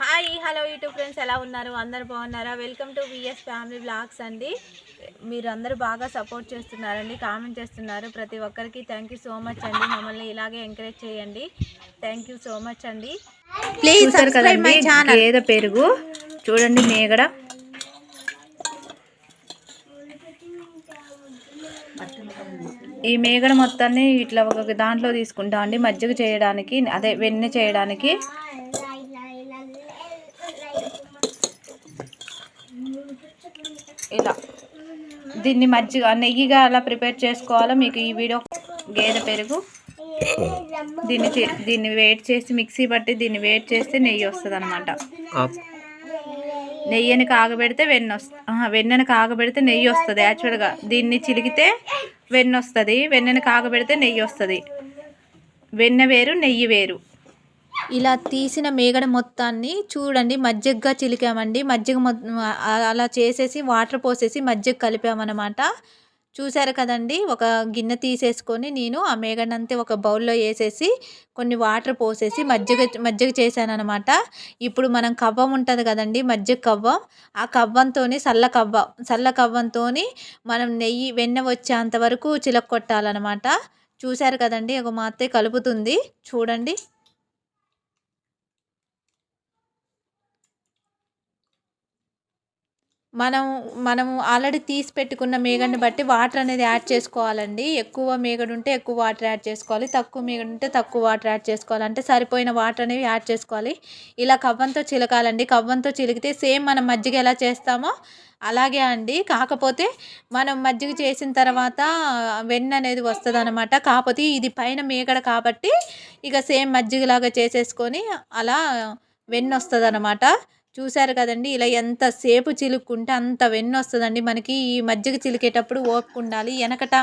Hi hello YouTube friends ఎలా ఉన్నారు? అందరు బాగున్నారా? Welcome to VS family vlogs అండి. మీరు అందరూ బాగా సపోర్ట్ చేస్తున్నారండి కామెంట్ చేస్తున్నారు. ప్రతి ఒక్కరికి థ్యాంక్ యూ సో మచ్ అండి. మమ్మల్ని ఇలాగే ఎంకరేజ్ చేయండి. థ్యాంక్ యూ సో మచ్ అండి. ప్లీజ్ సబ్స్క్రైబ్ మై కదండి ఛానల్ గేదె పెరుగు. చూడండి మేగడ. ఈ మేగడ మొత్తాన్ని ఇట్లా ఒక దాంట్లో తీసుకుంటాం అండి మజ్జిగ చేయడానికి అదే వెన్నె చేయడానికి. ఇలా. దీన్ని మజ్జిగ నెయ్యిగా అలా ప్రిపేర్ చేసుకోవాలో? మీకు ఈ వీడియో గేదె పెరుగు. దీన్ని దీన్ని వేట్ చేసి మిక్సీ పట్టి దీన్ని వేట్ చేస్తే నెయ్యి వస్తుంది అనమాట నెయ్యిని కాగబెడితే వెన్న వస్తుంది వెన్నెని కాగబెడితే నెయ్యి వస్తుంది. యాక్చువల్గా దీన్ని చిలికితే వెన్న వస్తుంది. వెన్నెని కాగబెడితే నెయ్యి వస్తుంది. వెన్న వేరు నెయ్యి వేరు. ఇలా తీసిన మేగడ మొత్తాన్ని చూడండి మజ్జిగగా చిలికామండి. మజ్జిగ అలా చేసేసి వాటర్ పోసేసి మజ్జిగ కలిపామన్నమాట. చూసారు కదండి ఒక గిన్నె తీసేసుకొని నేను ఆ మేగడంతా ఒక బౌల్లో వేసేసి కొన్ని వాటర్ పోసేసి మజ్జిగ మజ్జిగ చేశానమాట ఇప్పుడు మనం కవ్వం ఉంటుంది కదండి మజ్జిగ కవ్వం. ఆ కవ్వంతో చల్ల కవ్వ చల్ల కవ్వంతో మనం నెయ్యి వెన్న వచ్చేంత వరకు చిలక కొట్టాలన్నమాట చూశారు కదండి ఒక మా అత్తయ్య కలుపుతుంది. చూడండి. మనం మనము ఆల్రెడీ తీసి పెట్టుకున్న మేగడిని బట్టి వాటర్ అనేది యాడ్ చేసుకోవాలండి. ఎక్కువ మేగడు ఉంటే ఎక్కువ వాటర్ యాడ్ చేసుకోవాలి. తక్కువ మేగడు ఉంటే తక్కువ వాటర్ యాడ్ చేసుకోవాలి. అంటే సరిపోయిన వాటర్ అనేవి యాడ్ చేసుకోవాలి. ఇలా కవ్వంతో చిలకాలండి. కవ్వంతో చిలికితే సేమ్ మనం మజ్జిగ ఎలా చేస్తామో అలాగే అండి. కాకపోతే మనం మజ్జిగ చేసిన తర్వాత వెన్న అనేది వస్తుంది అనమాట కాకపోతే ఇది పైన మేగడ కాబట్టి ఇక సేమ్ మజ్జిగలాగా చేసేసుకొని అలా వెన్న వస్తుంది అనమాట చూశారు కదండి. ఇలా ఎంతసేపు చిలుక్కుంటే అంత వెన్ను వస్తుందండి మనకి ఈ మజ్జిగ చిలికేటప్పుడు ఓపిక ఉండాలి. వెనకట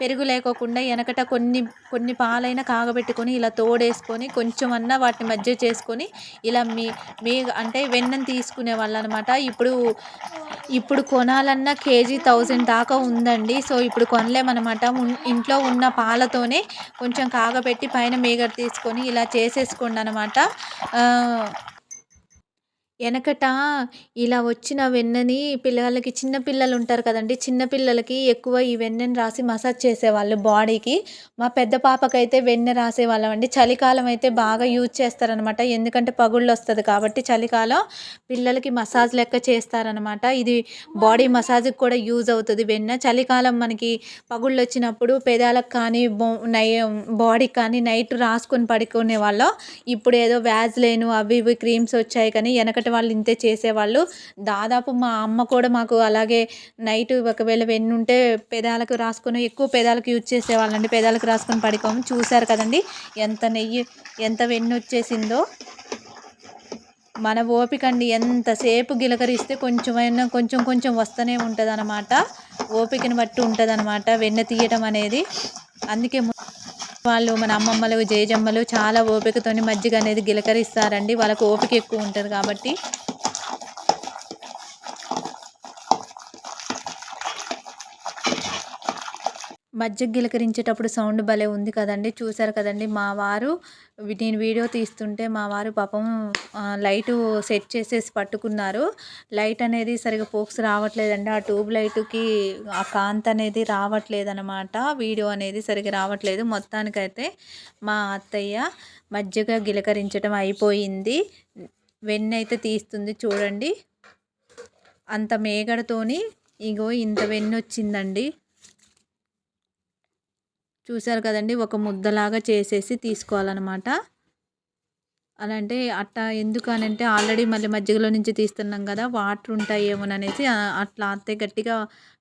పెరుగు లేకోకుండా వెనకట కొన్ని కొన్ని పాలైనా కాగబెట్టుకొని ఇలా తోడేసుకొని కొంచెం అన్నా వాటిని మజ్జిగ చేసుకొని ఇలా మీ మీ అంటే వెన్నను తీసుకునే వాళ్ళు అనమాట ఇప్పుడు ఇప్పుడు కొనాలన్నా కేజీ థౌజండ్ దాకా ఉందండి. సో ఇప్పుడు కొనలేమన్నమాట. ఇంట్లో ఉన్న పాలతోనే కొంచెం కాగబెట్టి పైన మేగడ తీసుకొని ఇలా చేసేసుకోండి అనమాట వెనకట ఇలా వచ్చిన వెన్నని పిల్లలకి చిన్న పిల్లలు ఉంటారు కదండి. చిన్న పిల్లలకి ఎక్కువ ఈ వెన్నెని రాసి మసాజ్ చేసేవాళ్ళు బాడీకి. మా పెద్ద పాపకైతే వెన్నె రాసేవాళ్ళం అండి. చలికాలం అయితే బాగా యూజ్ చేస్తారనమాట. ఎందుకంటే పగుళ్ళు వస్తుంది కాబట్టి చలికాలం పిల్లలకి మసాజ్ లెక్క చేస్తారనమాట. ఇది బాడీ మసాజ్కి కూడా యూజ్ అవుతుంది వెన్న. చలికాలం మనకి పగుళ్ళు వచ్చినప్పుడు పెదాలకు కానీ నై బాడీకి కానీ నైట్ రాసుకొని పడుకునే వాళ్ళం ఇప్పుడు ఏదో వ్యాజ్లైన్ అవి ఇవి క్రీమ్స్ వచ్చాయి కానీ వెనకట వాళ్ళు ఇంతే చేసేవాళ్ళు. దాదాపు మా అమ్మ కూడా మాకు అలాగే నైట్ ఒకవేళ వెన్ను ఉంటే పెదాలకు రాసుకొని ఎక్కువ పెదాలకు యూజ్ చేసేవాళ్ళండి. పెదాలకు రాసుకొని పడుకోము చూశారు కదండి. ఎంత నెయ్యి ఎంత వెన్ను వచ్చేసిందో మన ఓపిక అండి ఎంతసేపు గిలకరిస్తే కొంచెమైనా కొంచెం కొంచెం వస్తూనే ఉంటుంది అనమాట ఓపికని బట్టి ఉంటుంది అనమాట వెన్న తీయటం అనేది. అందుకే వాళ్ళు మన అమ్మమ్మలు జేజమ్మలు చాలా ఓపికతోని మజ్జిగ అనేది గిలకరిస్తారండి. వాళ్ళకు ఓపిక ఎక్కువ ఉంటుంది కాబట్టి మజ్జిగ గిలకరించేటప్పుడు సౌండ్ భలే ఉంది కదండి. చూసారు కదండి. మా వారు నేను వీడియో తీస్తుంటే మా వారు పాపం లైటు సెట్ చేసేసి పట్టుకున్నారు. లైట్ అనేది సరిగా ఫోక్స్ రావట్లేదండి. ఆ ట్యూబ్ లైట్కి ఆ కాంత్ అనేది రావట్లేదు అనమాట వీడియో అనేది సరిగా రావట్లేదు. మొత్తానికైతే మా అత్తయ్య మజ్జిగ గిలకరించడం అయిపోయింది. వెన్న అయితే తీస్తుంది చూడండి. అంత మేగడతోని ఇగో ఇంత వెన్ను వచ్చిందండి చూసారు కదండి ఒక ముద్దలాగా చేసేసి తీసుకోవాలన్నమాట. అలా అంటే అట్ట ఎందుకు అని అంటే ఆల్రెడీ మళ్ళీ మజ్జిగలో నుంచి తీస్తున్నాం కదా వాటర్ ఉంటాయేమోననేసి అట్లా అంతే గట్టిగా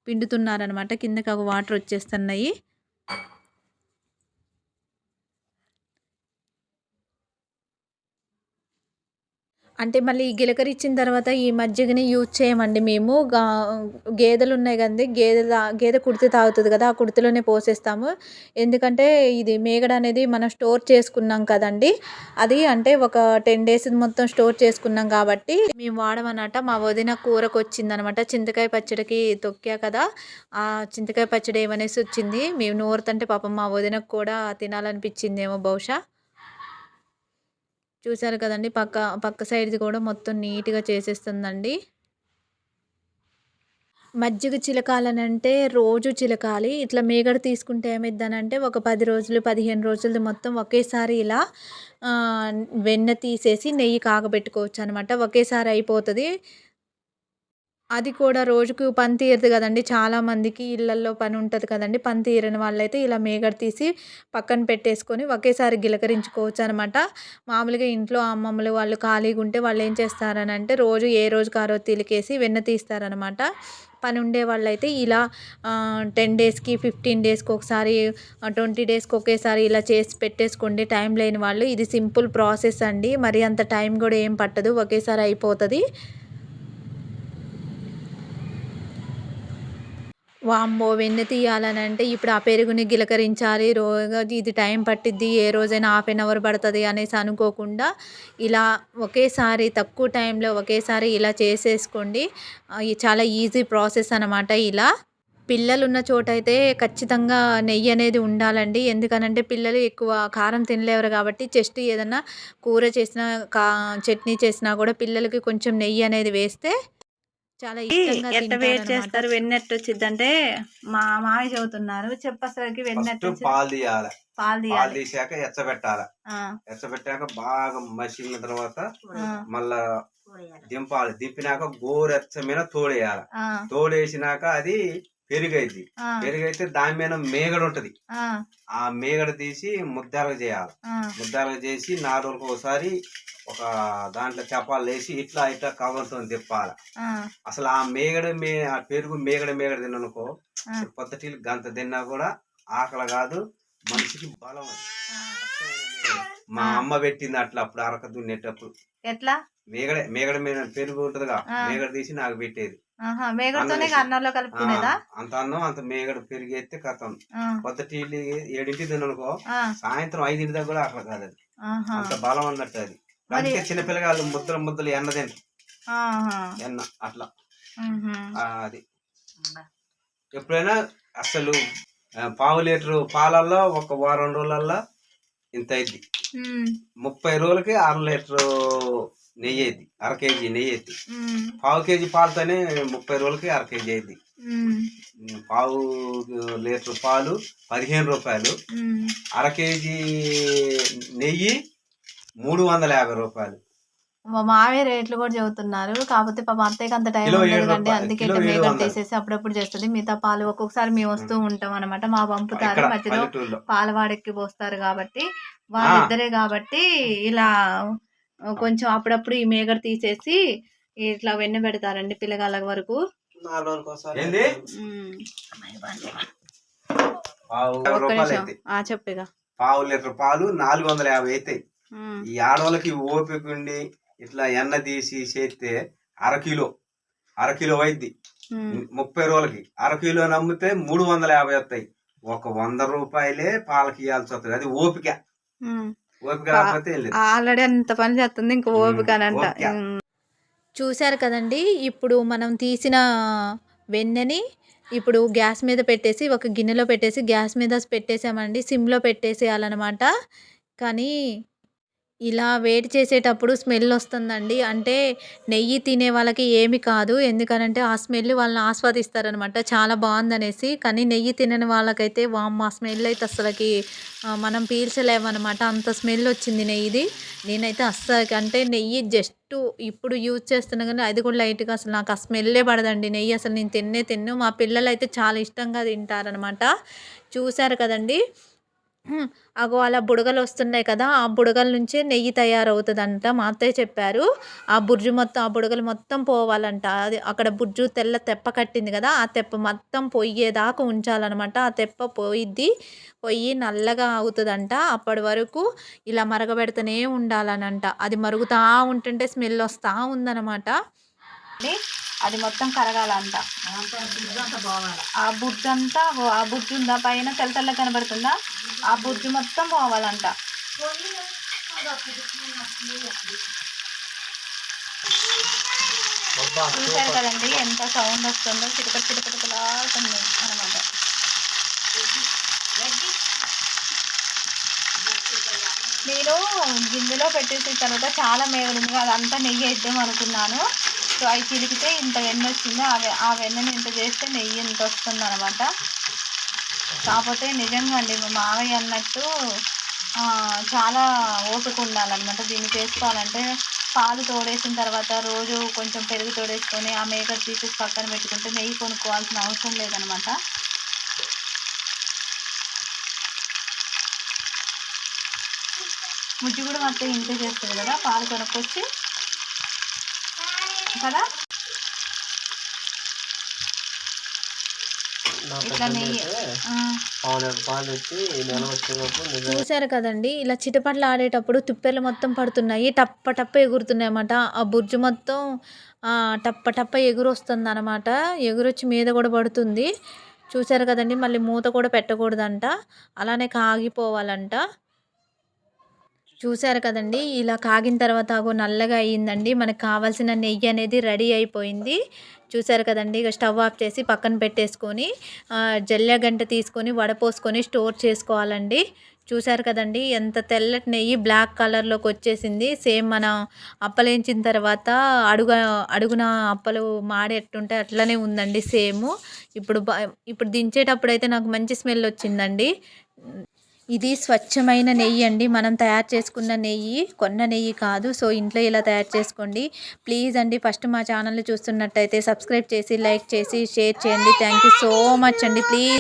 పిండుతున్నారనమాట కిందకి ఒక వాటర్ వచ్చేస్తున్నాయి. అంటే మళ్ళీ ఈ గిలకరి ఇచ్చిన తర్వాత ఈ మజ్జిగని యూజ్ చేయమండి మేము. గా గేదెలు ఉన్నాయి కదండి గేదె తా- గేదె కుడితి తాగుతుంది కదా ఆ కుడితిలోనే పోసేస్తాము. ఎందుకంటే ఇది మేగడ అనేది మనం స్టోర్ చేసుకున్నాం కదండి. అది అంటే ఒక టెన్ డేస్ మొత్తం స్టోర్ చేసుకున్నాం కాబట్టి మేము వాడమన్నమాట. మా వదిన కూరకు వచ్చిందనమాట చింతకాయ పచ్చడికి తొక్కా కదా ఆ చింతకాయ పచ్చడి ఏమనేసి వచ్చింది. మేము నోరుతంటే పాపం మా వదినకు కూడా తినాలనిపించిందేమో బహుశా. చూసారు కదండి. పక్క పక్క సైడ్ది కూడా మొత్తం నీట్గా చేసేస్తుందండి. మజ్జిగ చిలకాలనంటే రోజు చిలకాలి. ఇట్లా మేగడ తీసుకుంటే ఏమైద్దనంటే ఒక పది రోజులు పదిహేను రోజులు మొత్తం ఒకేసారి ఇలా వెన్న తీసేసి నెయ్యి కాగబెట్టుకోవచ్చు అనమాట ఒకేసారి అయిపోతుంది. అది కూడా రోజుకు పని తీరదు కదండి. చాలామందికి ఇళ్ళల్లో పని ఉంటుంది కదండి. పని తీరని వాళ్ళైతే ఇలా మేగడ తీసి పక్కన పెట్టేసుకొని ఒకేసారి గిలకరించుకోవచ్చు అనమాట మామూలుగా ఇంట్లో అమ్మమ్మలు వాళ్ళు ఖాళీగా ఉంటే వాళ్ళు ఏం చేస్తారని అంటే రోజు ఏ రోజు కారో తిలికేసి వెన్న తీస్తారనమాట. పని ఉండే వాళ్ళైతే ఇలా టెన్ డేస్కి ఫిఫ్టీన్ డేస్కి ఒకసారి ట్వంటీ డేస్కి ఒకేసారి ఇలా చేసి పెట్టేసుకోండి. టైం లేని వాళ్ళు. ఇది సింపుల్ ప్రాసెస్ అండి. మరి అంత టైం కూడా ఏం పట్టదు. ఒకేసారి అయిపోతుంది. వామ్మో వెన్న తీయాలని అంటే ఇప్పుడు ఆ పెరుగుని గిలకరించాలి రోజు ఇది టైం పట్టిద్ది ఏ రోజైనా హాఫ్ అన్ అవర్ పడుతుంది అనేసి అనుకోకుండా ఇలా ఒకేసారి తక్కువ టైంలో ఒకేసారి ఇలా చేసేసుకోండి. చాలా ఈజీ ప్రాసెస్ అనమాట ఇలా. పిల్లలు ఉన్న చోట అయితే ఖచ్చితంగా నెయ్యి అనేది ఉండాలండి. ఎందుకనంటే పిల్లలు ఎక్కువ కారం తినలేరు కాబట్టి జస్ట్ ఏదన్నా కూర చేసినా కా చట్నీ చేసినా కూడా పిల్లలకి కొంచెం నెయ్యి అనేది వేస్తే చాలా ఇష్టంగా ఎట్ట వేడి తింటారన్నమాట. చేస్తారు? వెన్న ఎట్ట వచ్చిందంటే మా మామయ్య చదువుతున్నారు. చెప్పసరికి వెన్న ఎట్ట ఫస్ట్ వచ్చింది? పాలు తీయాలి. పాలు పాలు తీయాలి. తీసాక ఎచ్చబెట్టాలి. ఆ, ఎచ్చబెట్టాక బాగా మసిలిన తర్వాత మళ్ళా దింపాలి. దింపినాక గోరెచ్చ మీద తోడేయాలి. ఆ, తోడేసినాక అది పెరుగైద్ది. పెరుగైతే దాని మీద మేగడ ఉంటది. ఆ, మేగడ తీసి ముద్దాలుగా చేయాలి. ఆ, ముద్దాలుగా చేసి నాలుగు రోజులకు ఒకసారి ఒక దాంట్లో చపాలు వేసి ఇట్లా ఇట్లా కవర్తో తిప్పాలి. అసలు ఆ మేగడ మే ఆ పెరుగు మేగడ మేగడ తిన్ననుకో. పొద్దుటి గంత తిన్నా కూడా ఆకలి కాదు మనిషికి బలం. మా. అమ్మ పెట్టింది అట్లా అప్పుడు అరక దున్నేటప్పుడు. ఎట్లా? మేగడ మేగడ మీద పెరుగు ఉంటదిగా. మేగడ తీసి నాకు పెట్టేది. మేగడతోనే అన్నంలో కలుపుకునేదా? అంత అన్నం అంత మేగడ పెరిగి ఎత్తే కథం ఆ, పొద్దుటి ఏడింటి తిన్ననుకో ఆ, సాయంత్రం ఐదింటి దాకా కూడా ఆకలి కాదు అది అంత బలం అన్నట్టు అది. అందుకే చిన్నపిల్లగాళ్ళు ముద్దలు ముద్దలు ఎన్న ఆహా, ఎన్న అట్లా. అది. ఎప్పుడైనా అసలు పావు లీటరు పాలల్లో ఒక వారం రోజులల్లో ఇంత అయింది ముప్పై రోజులకి అర లీటరు నెయ్యి అయింది అర కేజీ నెయ్యి అయింది పావు కేజీ పాలతోనే ముప్పై రోజులకి అర కేజీ అయింది పావు లీటర్ పాలు పదిహేను రూపాయలు. అర కేజీ నెయ్యి మూడు వందల యాభై రూపాయలు. మా మావయ్య రేట్లు కూడా చెబుతున్నారు. కాకపోతే పాప అత్తయ్యకి అంత టైం ఉండదు అందుకే వందలు. తీసేసి అప్పుడప్పుడు చేస్తుంది. మిగతా పాలు ఒక్కొక్కసారి మేము వస్తూ ఉంటాం అనమాట మా పంపుతారు. మధ్యలో పాలవాడెక్కి పోస్తారు కాబట్టి వాళ్ళిద్దరే కాబట్టి ఇలా కొంచెం అప్పుడప్పుడు ఈ మేగడ తీసేసి ఇట్లా వెన్న పెడతారండి పిల్లగాళ్ళ వరకు. చెప్పిగా పావు లీటర్ పాలు నాలుగు వందల యాభై అవుతాయి. ఈ ఆడవాళ్ళకి ఓపిక ఉండి ఇట్లా ఎన్న తీసి చేస్తే అర కిలో అర కిలో అయిద్ది. ఉమ్. ముప్పై రోజులకి అర కిలో నమ్మితే మూడు వందల యాభై వస్తాయి. ఒక వంద రూపాయలే పాలకి ఇవ్వాల్సి వస్తుంది. అది ఓపిక. ఆల్రెడీ అంత పని చేస్తుంది ఇంకా ఓపిక అని అంట. చూశారు కదండి ఇప్పుడు మనం తీసిన వెన్నెని ఇప్పుడు గ్యాస్ మీద పెట్టేసి ఒక గిన్నెలో పెట్టేసి గ్యాస్ మీద పెట్టేసామండి సిమ్లో పెట్టేసేయాలన్నమాట. కానీ ఇలా వేడి చేసేటప్పుడు స్మెల్ వస్తుందండి. అంటే నెయ్యి తినే వాళ్ళకి ఏమి కాదు. ఎందుకనంటే ఆ స్మెల్ వాళ్ళని ఆస్వాదిస్తారనమాట. చాలా బాగుందనేసి. కానీ నెయ్యి తినని వాళ్ళకైతే వామ్ ఆ స్మెల్ అయితే అసలుకి మనం పీల్చలేమన్నమాట అంత స్మెల్ వచ్చింది నెయ్యిది. నేనైతే అస్సలు అంటే నెయ్యి జస్ట్ ఇప్పుడు యూజ్ చేస్తున్నా కానీ అది కూడా లైట్గా అసలు నాకు ఆ స్మెల్లే పడదండి. నెయ్యి అసలు నేను తిన్నే తిన్ను. మా పిల్లలు అయితే చాలా ఇష్టంగా తింటారనమాట. చూశారు కదండి. అగో అలా బుడగలు వస్తున్నాయి కదా ఆ బుడగల నుంచే నెయ్యి తయారవుతుందంట మా అత్తయ్య చెప్పారు. ఆ బుర్జు మొత్తం ఆ బుడగలు మొత్తం పోవాలంట. అది అక్కడ బుర్జు తెల్ల తెప్ప కట్టింది కదా ఆ తెప్ప మొత్తం పొయ్యేదాకా ఉంచాలన్నమాట. ఆ తెప్ప పోయిద్ది పొయ్యి నల్లగా అవుతుందంట. అప్పటి వరకు ఇలా మరగబెడుతూనే ఉండాలనంట. అది మరుగుతూ ఉంటుంటే స్మెల్ వస్తూ ఉందన్నమాట. అది మొత్తం కరగాలంట. ఆ బుడ్జు అంతా ఆ బుడ్జు ఉందా? పైన తెల్ల తెల్ల కనబడుతుందా? ఆ బుడ్జు మొత్తం పోవాలంట. చూసారు కదండి ఎంత సౌండ్ వస్తుందో? చిటక చిటకలాడుతుంది అనమాట నేను గిన్నెలో పెట్టేసిన తర్వాత చాలా మేగలింది అదంతా నెయ్యి వేద్దాం అనుకున్నాను. సో అవి చిలికితే ఇంత వెన్న వచ్చిందో ఆ ఆ వెన్నని ఇంత చేస్తే నెయ్యి ఇంత వస్తుంది అనమాట కాకపోతే నిజంగా అండి మా మావయ్య అన్నట్టు చాలా ఓపిక ఉండాలన్నమాట. దీన్ని చేసుకోవాలంటే పాలు తోడేసిన తర్వాత రోజు కొంచెం పెరుగు తోడేసుకొని ఆ మేకర్ తీసేసి పక్కన పెట్టుకుంటే నెయ్యి కొనుక్కోవాల్సిన అవసరం లేదనమాట ముజ్జి కూడా మొత్తం ఇంట్లో చేస్తుంది కదా పాలు కొనుక్కొచ్చి కదా ఇట్లా నెయ్యి ఆ, పావులేరు పాలు వచ్చి నెల వచ్చేటప్పుడు నిజంగా చూశారు కదండి ఇలా చిటపట్లు ఆడేటప్పుడు తుప్పెలు మొత్తం పడుతున్నాయి టప్ప టప్ప ఎగురుతున్నాయి అన్నమాట ఆ బుర్జు మొత్తం టప్ప టప్ప ఎగురు వస్తుంది అనమాట ఎగురొచ్చి మీద కూడా పడుతుంది. చూశారు కదండి మళ్ళీ మూత కూడా పెట్టకూడదంట. అలానే కాగిపోవాలంట. చూశారు కదండి. ఇలా కాగిన తర్వాత అగో నల్లగా అయ్యిందండి మనకు కావాల్సిన నెయ్యి అనేది రెడీ అయిపోయింది. చూశారు కదండి. ఇక స్టవ్ ఆఫ్ చేసి పక్కన పెట్టేసుకొని ఆ, జల్లె గంట తీసుకొని వడపోసుకొని స్టోర్ చేసుకోవాలండి. చూశారు కదండి. ఎంత తెల్లటి నెయ్యి బ్లాక్ కలర్లోకి వచ్చేసింది. సేమ్ మనం అప్పలేంచిన తర్వాత అడుగు అడుగున అప్పలు మాడేట్టుంటే అట్లనే ఉందండి సేమ్. ఇప్పుడు బ- ఇప్పుడు దించేటప్పుడు అయితే నాకు మంచి స్మెల్ వచ్చిందండి. ఇది స్వచ్ఛమైన నెయ్యి అండి. మనం తయారు చేసుకున్న నెయ్యి కొన్న నెయ్యి కాదు. సో ఇంట్లో ఇలా తయారు చేసుకోండి. ప్లీజ్ అండి ఫస్ట్ మా ఛానల్ చూస్తున్నట్టయితే సబ్స్క్రైబ్ చేసి లైక్ చేసి షేర్ చేయండి. థ్యాంక్ యూ సో మచ్ అండి. ప్లీజ్.